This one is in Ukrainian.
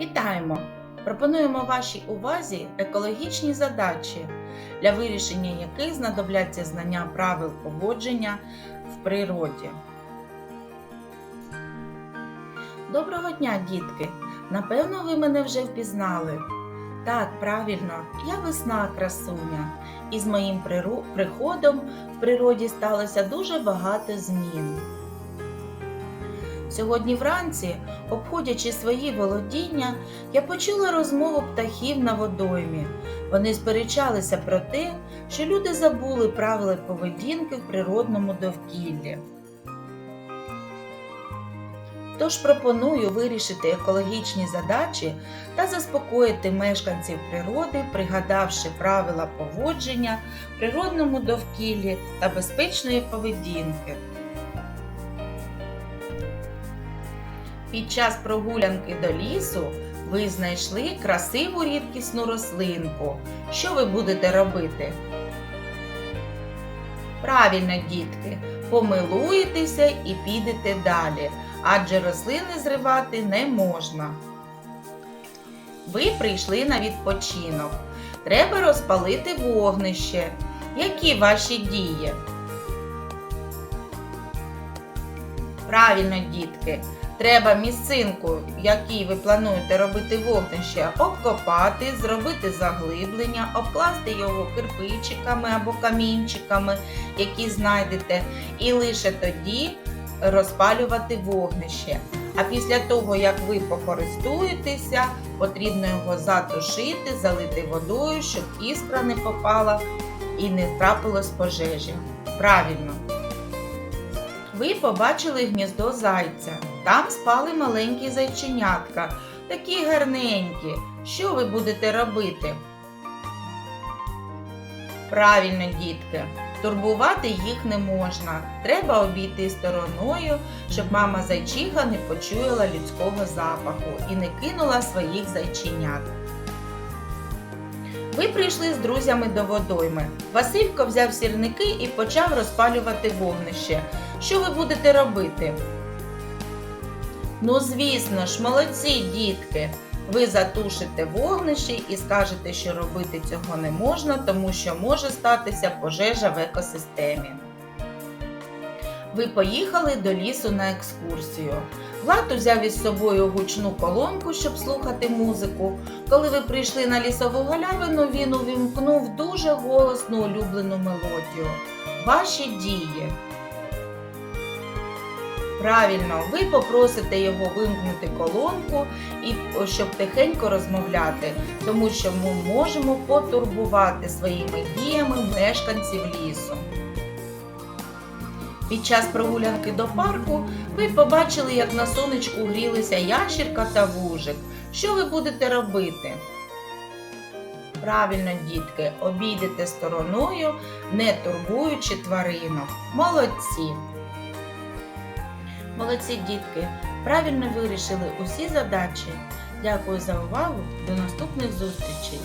Вітаємо! Пропонуємо вашій увазі екологічні задачі, для вирішення яких знадобляться знання правил поводження в природі. Доброго дня, дітки! Напевно, ви мене вже впізнали. Так, правильно, я весна красуня, і з моїм приходом в природі сталося дуже багато змін. Сьогодні вранці, обходячи свої володіння, я почула розмову птахів на водоймі. Вони сперечалися про те, що люди забули правила поведінки в природному довкіллі. Тож пропоную вирішити екологічні задачі та заспокоїти мешканців природи, пригадавши правила поводження в природному довкіллі та безпечної поведінки. Під час прогулянки до лісу ви знайшли красиву рідкісну рослинку. Що ви будете робити? Правильно, дітки, помилуєтеся і підете далі, адже рослини зривати не можна. Ви прийшли на відпочинок. Треба розпалити вогнище. Які ваші дії? Правильно, дітки. Треба місцинку, в якій ви плануєте робити вогнище, обкопати, зробити заглиблення, обкласти його кирпичиками або камінчиками, які знайдете, і лише тоді розпалювати вогнище. А після того, як ви покористуєтеся, потрібно його затушити, залити водою, щоб іскра не попала і не трапилось пожежі. Правильно. Ви побачили гніздо зайця. Там спали маленькі зайченятка, такі гарненькі. Що ви будете робити? Правильно, дітки, турбувати їх не можна. Треба обійти стороною, щоб мама зайчиха не почуяла людського запаху і не кинула своїх зайченят. Ви прийшли з друзями до водойми. Василько взяв сірники і почав розпалювати вогнище. Що ви будете робити? Ну, звісно ж, молодці, дітки. Ви затушите вогнище і скажете, що робити цього не можна, тому що може статися пожежа в екосистемі. Ви поїхали до лісу на екскурсію. Влад узяв із собою гучну колонку, щоб слухати музику. Коли ви прийшли на лісову галявину, він увімкнув дуже голосну улюблену мелодію. Ваші дії. Правильно, ви попросите його вимкнути колонку і щоб тихенько розмовляти, тому що ми можемо потурбувати своїми діями мешканців лісу. Під час прогулянки до парку ви побачили, як на сонечку грілися ящірка та вужик. Що ви будете робити? Правильно, дітки, обійдете стороною, не турбуючи тваринок. Молодці! Молодці дітки, правильно вирішили усі задачі. Дякую за увагу. До наступних зустрічей!